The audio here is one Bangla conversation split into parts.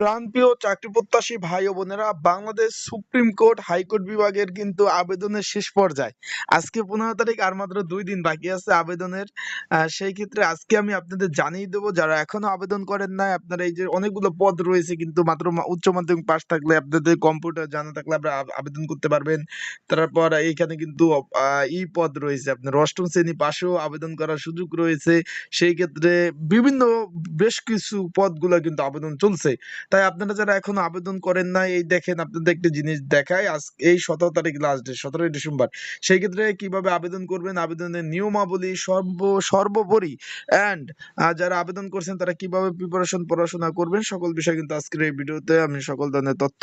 প্রাণপ্রিয় চাকরি প্রত্যাশী ভাই ও বোনেরা, বাংলাদেশ সুপ্রিম কোর্ট হাইকোর্ট বিভাগের কিন্তু আবেদনের শেষ পর্যায়ে। আজকে পনেরো তারিখ, আর মাত্র দুই দিন বাকি আছে আবেদনের। সেই ক্ষেত্রে আজকে আমি আপনাদের জানিয়ে দেবো, যারা এখনও আবেদন করেন নাই, আপনারা এই যে অনেকগুলো পদ রয়েছে কিন্তু মাত্র উচ্চ মাধ্যমিক পাস থাকলে আপনাদের কম্পিউটার জানা থাকলে আপনারা আবেদন করতে পারবেন। তারপর এইখানে কিন্তু ই পদ রয়েছে আপনার, অষ্টম শ্রেণি পাশেও আবেদন করার সুযোগ রয়েছে। সেই ক্ষেত্রে বিভিন্ন বেশ কিছু পদগুলো কিন্তু আবেদন চলছে। তাই আপনারা যারা এখনও আবেদন করেন নাই, এই দেখেন আপনাদের একটা জিনিস দেখায় আজ এই সতেরো তারিখ লাস্ট ডেট সতেরোই ডিসেম্বর। সেই ক্ষেত্রে কীভাবে আবেদন করবেন? আবেদনের নিয়মাবলী সর্ব, সর্বোপরি অ্যান্ড যারা আবেদন করছেন, তারা কীভাবে প্রিপারেশন পড়াশোনা করবেন? সকল বিষয় কিন্তু আজকের এই ভিডিওতে আমি সকল ধরনের তথ্য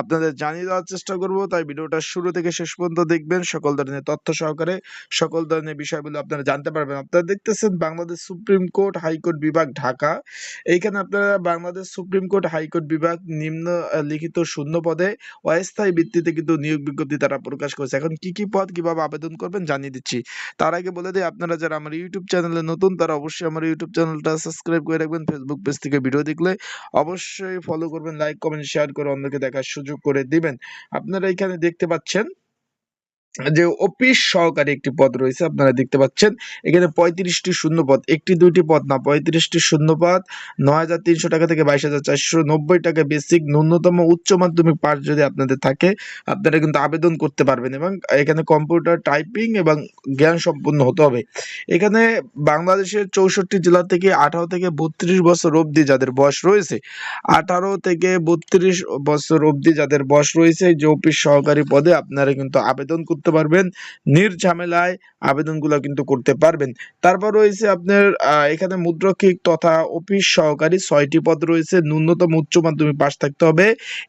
আপনাদের জানিয়ে দেওয়ার চেষ্টা করব। তাই ভিডিওটা শুরু থেকে শেষ পর্যন্ত দেখবেন, সকল ধরনের তথ্য সহকারে সকল ধরনের বিষয়গুলো আপনারা জানতে পারবেন। আপনারা দেখতেছেন বাংলাদেশ সুপ্রিম কোর্ট হাইকোর্ট বিভাগ ঢাকা। এইখানে আপনারা বাংলাদেশ সুপ্রিম কোর্ট হাইকোর্ট বিভাগ নিম্ন লিখিত শূন্য পদে অস্থায়ী ভিত্তিতে কিন্তু নিয়োগ বিজ্ঞপ্তি তারা প্রকাশ করেছে। এখন কি কি পদ কীভাবে আবেদন করবেন জানিয়ে দিচ্ছি। তার আগে বলে দিই, আপনারা যারা আমার ইউটিউব চ্যানেলে নতুন, তারা অবশ্যই আমার ইউটিউব চ্যানেলটা সাবস্ক্রাইব করে রাখবেন, ফেসবুক পেজ থেকে ভিডিও দেখলে অবশ্যই ফলো করবেন লাইক কমেন্ট শেয়ার করে অন্যকে দেখার সুযোগ করে দিবেন। আপনারা এখানে দেখতে পাচ্ছেন যে অফিস সহকারী একটি পদ রয়েছে, আপনারা দেখতে পাচ্ছেন। এখানে পঁয়ত্রিশটি শূন্য পদ, একটি, দুইটি পদ না, পঁয়ত্রিশটি শূন্য পদ, নয় হাজার তিনশো টাকা থেকে বাইশ হাজার চারশো নব্বই টাকা বেসিক ন্যূনতম উচ্চ মাধ্যমিক পাস যদি আপনাদের থাকে, আপনারা কিন্তু আবেদন করতে পারবেন এবং এখানে কম্পিউটার টাইপিং এবং জ্ঞান সম্পন্ন হতে হবে। এখানে বাংলাদেশের চৌষট্টি জেলা থেকে আঠারো থেকে বত্রিশ বছর অবধি যাদের বয়স রয়েছে, আঠারো থেকে বত্রিশ বছর অবধি যাদের বয়স রয়েছে, যে অফিস সহকারী পদে আপনারা কিন্তু আবেদন করতে পারবেন। নির্ঝামেলায় আবেদনগুলো কিন্তু করতে পারবেন। তারপর রয়েছে আপনার এখানে মুদ্রক্ষিক তথা অফিস সহকারী ছয়টি পদ রয়েছে। ন্যূনতম উচ্চ মাধ্যমিক পাশ থাকতে হবে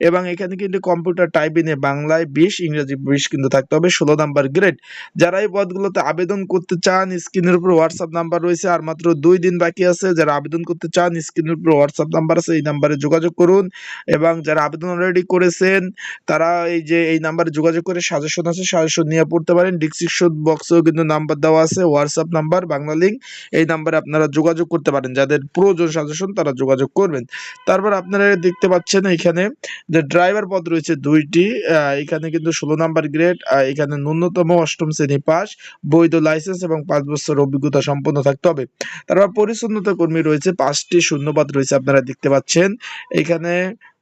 এবং এখানে কিন্তু কম্পিউটার টাইপিংয়ে বাংলায় বিশ, ইংরেজি বিশ কিন্তু থাকতে হবে, ষোলো নাম্বার গ্রেড যারা এই পদগুলোতে আবেদন করতে চান, স্ক্রিনের উপর হোয়াটসঅ্যাপ নাম্বার রয়েছে, আর মাত্র দুই দিন বাকি আছে। যারা আবেদন করতে চান, স্ক্রিনের উপর হোয়াটসঅ্যাপ নাম্বার আছে, এই নাম্বারে যোগাযোগ করুন এবং যারা আবেদন অলরেডি করেছেন, তারা এই যে, এই নাম্বারে যোগাযোগ করে সাজেশন আছে সাজেশন নিয়ে পড়তে পারেন। ডিসক্রিপশন বক্সেও কিন্তু নাম্বার দেওয়া আছে হোয়াটসঅ্যাপ নাম্বার বাংলা লিঙ্ক এই নাম্বারে আপনারা যোগাযোগ করতে পারেন। যাদের প্রয়োজন সাজেশন তারা যোগাযোগ করবেন। তারপর আপনারা দেখতে পাচ্ছেন এখানে যে ড্রাইভার পদ রয়েছে দুইটি। এখানে কিন্তু ষোলো নাম্বার গ্রেড এখানে ন্যূনতম অষ্টম শ্রেণি পাস, বৈধ লাইসেন্স এবং পাঁচ বছর অভিজ্ঞতা সম্পন্ন থাকতে হবে। তারপর পরিচ্ছন্নতা কর্মী রয়েছে, পাঁচটি শূন্যপদ রয়েছে আপনারা দেখতে পাচ্ছেন। এখানে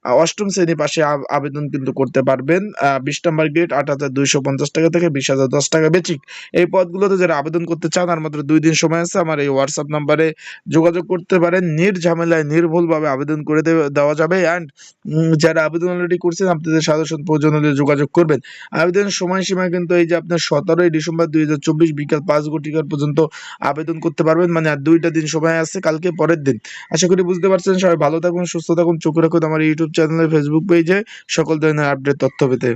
অষ্টম শ্রেণি পাশে আব- আবেদন কিন্তু করতে পারবেন। বিশ নম্বর গ্রেড আট হাজার দুইশো পঞ্চাশ টাকা থেকে বিশ হাজার দশ টাকা বেচিক। এই পদগুলোতে যারা আবেদন করতে চান, আর মাত্র দুই দিন সময় আছে, আমার এই হোয়াটসঅ্যাপ নাম্বারে যোগাযোগ করতে পারেন। নির্ঝামেলায় নির্ভুলভাবে আবেদন করে দেওয়া- যাবে। অ্যান্ড যারা আবেদন অলরেডি করছেন, আপনাদের সাজেশন প্রয়োজন হলে যোগাযোগ করবেন। আবেদন সময়সীমা কিন্তু এই যে আপনার সতেরোই ডিসেম্বর দুই হাজার চব্বিশ বিকাল পাঁচ ঘটিকার পর্যন্ত আবেদন করতে পারবেন। মানে আর দুইটা দিন সময় আছে, কালকে পরের দিন। আশা করি বুঝতে পারছেন। সবাই ভালো থাকুন, সুস্থ থাকুন। চোখ রাখুন আমার ইউটিউব চ্যানেলে ফেসবুক পেজে সকল ধরনের আপডেট তথ্য পেতে।